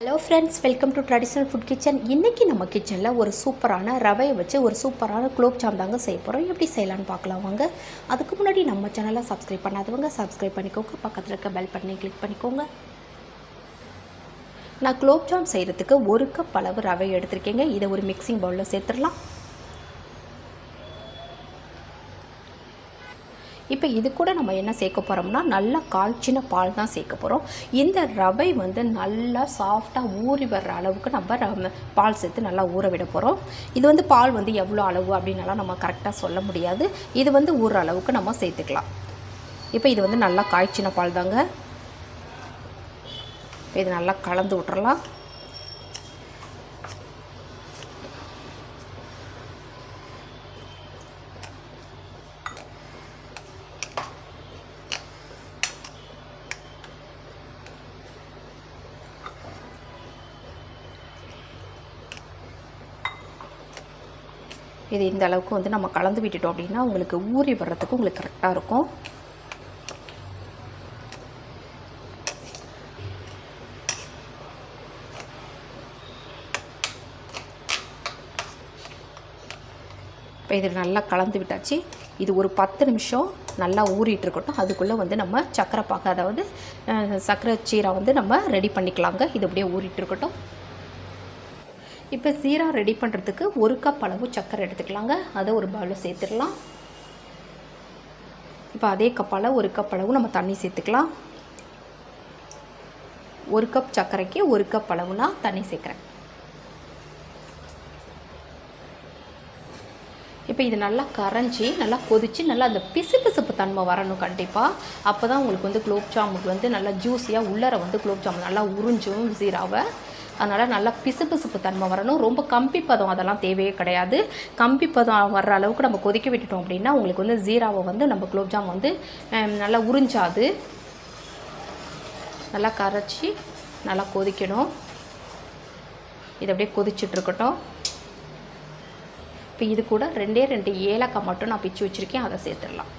Hello friends welcome to traditional food kitchen இன்றைக்கி நம்ம கிச்சனில் ஒரு சூப்பரான ரவையை வச்சு ஒரு சூப்பரான குலோப்ஜாம் தாங்க செய்ய போகிறோம் எப்படி செய்யலான்னு பார்க்கலாம் வாங்க. அதுக்கு முன்னாடி நம்ம சேனலை சப்ஸ்கிரைப் பண்ணாதவங்க சப்ஸ்கிரைப் பண்ணிக்கோங்க. பக்கத்தில் இருக்க பெல் பட்டனை கிளிக் பண்ணிக்கோங்க. நான் குலோப் ஜாம் செய்கிறதுக்கு ஒரு கப் அளவு ரவை எடுத்திருக்கேங்க. இதை ஒரு மிக்சிங் பவுலில் சேர்த்துடலாம். இப்போ இது கூட நம்ம என்ன சேர்க்க போகிறோம்னா நல்லா காய்ச்சின பால் தான் சேர்க்க போகிறோம் இந்த ரவை வந்து நல்லா சாஃப்டாக ஊறி வர்ற அளவுக்கு நம்ம பால் சேர்த்து நல்லா ஊற விட போகிறோம் இது வந்து பால் வந்து எவ்வளோ அளவு அப்படின்னலாம் நம்ம கரெக்டாக சொல்ல முடியாது. இது வந்து ஊறுற அளவுக்கு நம்ம சேர்த்துக்கலாம். இப்போ இது வந்து நல்லா காய்ச்சின பால் தாங்க. இது நல்லா கலந்து விட்டுறலாம். இது இந்த அளவுக்கு வந்து நம்ம கலந்து விட்டுட்டோம் அப்படின்னா உங்களுக்கு ஊறி வர்றதுக்கு உங்களுக்கு கரெக்டாக இருக்கும். இப்போ இது நல்லா கலந்து விட்டாச்சு. இது ஒரு பத்து நிமிஷம் நல்லா ஊறிட்டு இருக்கட்டும். அதுக்குள்ளே வந்து நம்ம சக்கரை பாக்கு அதாவது சக்கரை சீரை வந்து நம்ம ரெடி பண்ணிக்கலாங்க. இது அப்படியே ஊறிட்டு இருக்கட்டும். இப்போ சீரா ரெடி பண்ணுறதுக்கு ஒரு கப் அளவு சர்க்கரை எடுத்துக்கலாங்க. அதை ஒரு பவுலில் சேர்த்துடலாம். இப்போ அதே கப்பால் ஒரு கப் அளவு நம்ம தண்ணி சேர்த்துக்கலாம். ஒரு கப் சர்க்கரைக்கு ஒரு கப் அளவு நான் தண்ணி சேர்க்குறேன். இப்போ இது நல்லா கரைஞ்சி நல்லா கொதித்து நல்லா அந்த பிசு பிசுப்பு தன்மை வரணும் கண்டிப்பாக அப்போ தான் உங்களுக்கு வந்து குலோப் ஜாமுக்கு வந்து நல்லா ஜூஸியாக உள்ளர வந்து குலோப் ஜாமுன் நல்லா உறிஞ்சும் ஜீராவை அதனால் நல்லா பிசுபிசுப்பு தன்மை வரணும். ரொம்ப கம்பி பதம் அதெல்லாம் தேவையே கிடையாது. கம்பி பதம் வர்ற அளவுக்கு நம்ம கொதிக்க விட்டுட்டோம் அப்படின்னா உங்களுக்கு வந்து ஜீராவை வந்து நம்ம குலோப்ஜாம் வந்து நல்லா உறிஞ்சாது. நல்லா கரைச்சி நல்லா கொதிக்கணும். இது அப்படியே கொதிச்சுட்ருக்கட்டும் இப்போ இது கூட ரெண்டே ரெண்டு ஏலக்காய் மட்டும் நான் பிச்சு வச்சுருக்கேன். அதை சேர்த்துடலாம்.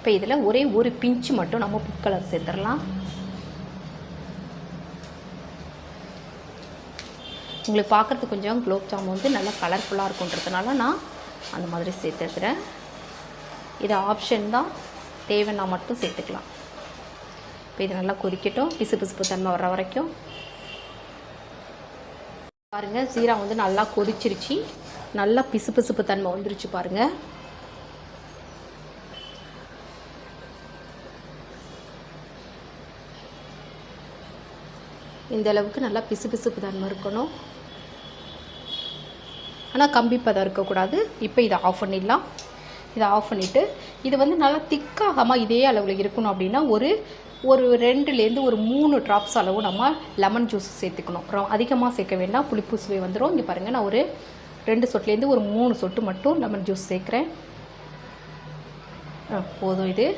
இப்போ இதில் ஒரே ஒரு பிஞ்சு மட்டும் நம்ம புட் கலர் சேர்த்துடலாம். உங்களுக்கு பார்க்குறதுக்கு கொஞ்சம் குலோப் ஜாமுன் வந்து நல்லா கலர்ஃபுல்லாக இருக்குன்றதுனால நான் அந்த மாதிரி சேர்த்துக்கிறேன். இது ஆப்ஷன் தான். தேவைன்னா மட்டும் சேர்த்துக்கலாம். இப்போ இது நல்லா கொதிக்கட்டும். பிசு பிசுப்பு தன்மை வர வரைக்கும். பாருங்கள் சீரா வந்து நல்லா கொதிச்சிருச்சு. நல்லா பிசு பிசுப்பு தன்மை வந்துருச்சு பாருங்கள் இந்த அளவுக்கு நல்லா பிசு பிசுப்பு தன்மை இருக்கணும். ஆனால் கம்பி பதம் இருக்கக்கூடாது. இப்போ இதை ஆஃப் பண்ணிடலாம். இதை ஆஃப் பண்ணிவிட்டு இது வந்து நல்லா திக்காகாமல் இதே அளவில் இருக்கணும் அப்படின்னா ஒரு ஒரு ரெண்டுலேருந்து ஒரு மூணு ட்ராப்ஸ் அளவு நம்ம லெமன் ஜூஸ் சேர்த்துக்கணும். அப்புறம் அதிகமாக சேர்க்க வேண்டாம். புளிப்பு சுவை வந்துடும் இங்கே பாருங்கள் நான் ஒரு ரெண்டு சொட்டுலேருந்து ஒரு மூணு சொட்டு மட்டும் லெமன் ஜூஸ் சேர்க்குறேன். போதும் இது.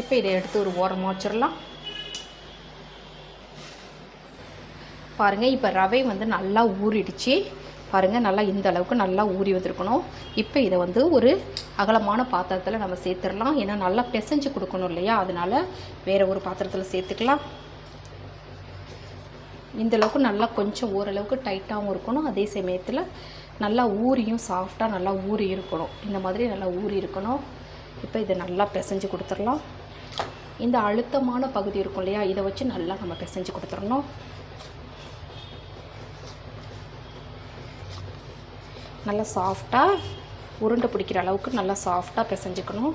இப்போ இதை எடுத்து ஒரு ஓரமாக வச்சிடலாம். பாருங்கள் இப்போ ரவை வந்து நல்லா ஊறிடுச்சு. பாருங்கள் நல்லா இந்த அளவுக்கு நல்லா ஊறி வந்திருக்கணும். இப்போ இதை வந்து ஒரு அகலமான பாத்திரத்தில் நம்ம சேர்த்துடலாம். ஏன்னா நல்லா பிசைஞ்சு கொடுக்கணும் இல்லையா? அதனால வேறு ஒரு பாத்திரத்தில் சேர்த்துக்கலாம். இந்த அளவுக்கு நல்லா கொஞ்சம் ஓரளவுக்கு டைட்டாகவும் இருக்கணும். அதே சமயத்தில் நல்லா ஊறியும் சாஃப்டாக நல்லா ஊறி இருக்கணும். இந்த மாதிரி நல்லா ஊறி இருக்கணும். இப்போ இதை நல்லா பிசைஞ்சு கொடுத்துடலாம். இந்த அழுத்தமான பகுதி இருக்கும் இல்லையா? இதை வச்சு நல்லா நம்ம பிசைஞ்சு கொடுத்துடணும். நல்லா சாஃப்டாக உருண்டை பிடிக்கிற அளவுக்கு நல்லா சாஃப்டாக பிசைஞ்சுக்கணும்.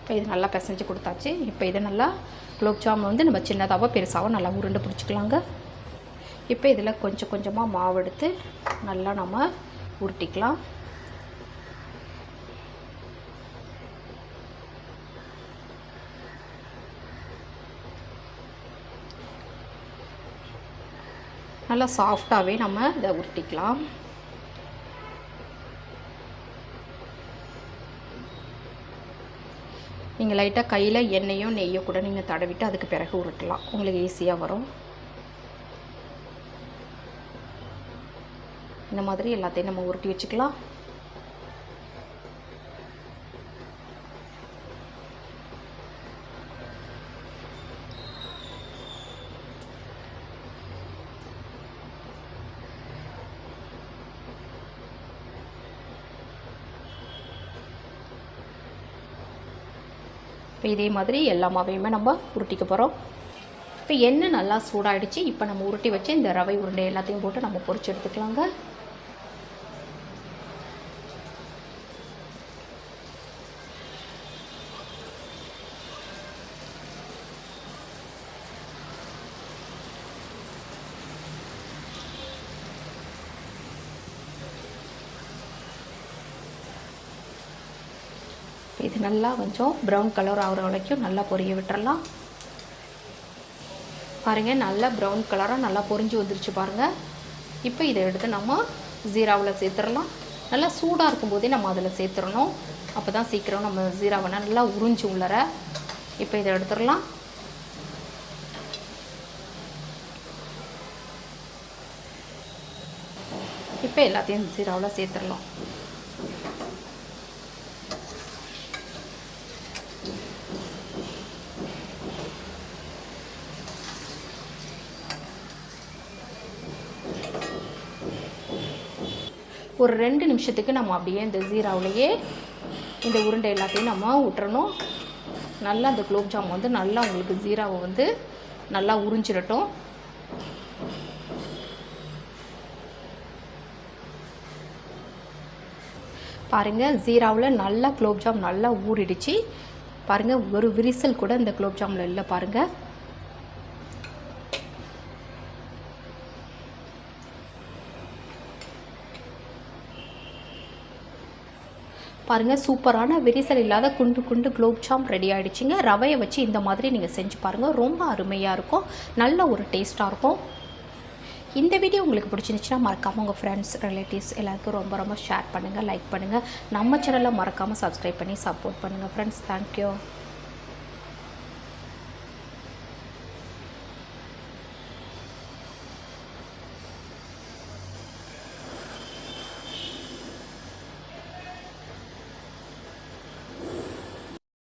இப்போ இது நல்லா பிசைஞ்சு கொடுத்தாச்சு. இப்போ இதை நல்லா குலோப்ஜாம் வந்து நம்ம சின்னதாகவோ பெருசாவோ நல்லா உருண்டை பிடிச்சிக்கலாங்க. இப்போ இதில் கொஞ்சம் கொஞ்சமாக மாவு எடுத்து நல்லா நம்ம உருட்டிக்கலாம். நல்லா சாஃப்டாகவே நம்ம இதை உருட்டிக்கலாம். நீங்கள் லைட்டாக கையில் எண்ணெயோ நெய்யோ கூட நீங்கள் தடவிட்டு அதுக்கு பிறகு உருட்டலாம். உங்களுக்கு ஈஸியாக வரும். இந்த மாதிரி எல்லாத்தையும் நம்ம உருட்டி வச்சுக்கலாம். இப்போ இதே மாதிரி எல்லா மாவையுமே நம்ம உருட்டிக்க போகிறோம் இப்போ எண்ணெய் நல்லா சூடாகிடுச்சு இப்போ நம்ம உருட்டி வச்சு இந்த ரவை உருண்டை எல்லாத்தையும் போட்டு நம்ம பொறிச்சு எடுத்துக்கலாங்க. இது நல்லா கொஞ்சம் ப்ரௌன் கலர் ஆகிற வரைக்கும் நல்லா பொரிய விட்டுறலாம். பாருங்கள் நல்லா ப்ரௌன் கலராக நல்லா பொரிஞ்சு வந்துருச்சு பாருங்கள் இப்போ இதை எடுத்து நம்ம ஜீராவில் சேர்த்துடலாம். நல்லா சூடாக இருக்கும்போதே நம்ம அதில் சேர்த்துடணும். அப்போ தான் சீக்கிரம் நம்ம ஜீராவை நல்லா உறிஞ்சு உள்ளர இப்போ இதை எடுத்துடலாம். இப்போ எல்லாத்தையும் ஜீராவில் சேர்த்துடலாம். ஒரு ரெண்டு நிமிஷத்துக்கு நம்ம அப்படியே இந்த ஜீராவிலேயே இந்த உருண்டை எல்லாத்தையும் நம்ம விட்டுறணும் நல்லா அந்த குலோப்ஜாம் வந்து நல்லா உங்களுக்கு ஜீராவை வந்து நல்லா உறிஞ்சிடட்டும். பாருங்கள் ஜீராவில் நல்லா குலோப்ஜாம் நல்லா ஊறிடுச்சு. பாருங்கள் ஒரு விரிசல் கூட இந்த குலோப்ஜாமில் இல்லை பாருங்கள் பாருங்கள் சூப்பரான விரிசல் இல்லாத குண்டு குண்டு குலோப் ஜாம் ரெடி ஆகிடுச்சிங்க ரவையை வச்சு இந்த மாதிரி நீங்கள் செஞ்சு பாருங்கள் ரொம்ப அருமையாக இருக்கும். நல்ல ஒரு டேஸ்ட்டாக இருக்கும். இந்த வீடியோ உங்களுக்கு பிடிச்சிருந்துச்சுன்னா மறக்காமல் உங்கள் ஃப்ரெண்ட்ஸ் ரிலேட்டிவ்ஸ் எல்லாருக்கும் ரொம்ப ரொம்ப ஷேர் பண்ணுங்கள் லைக் பண்ணுங்கள் நம்ம சேனலை மறக்காமல் சப்ஸ்கிரைப் பண்ணி சப்போர்ட் பண்ணுங்கள் ஃப்ரெண்ட்ஸ் தேங்க்யூ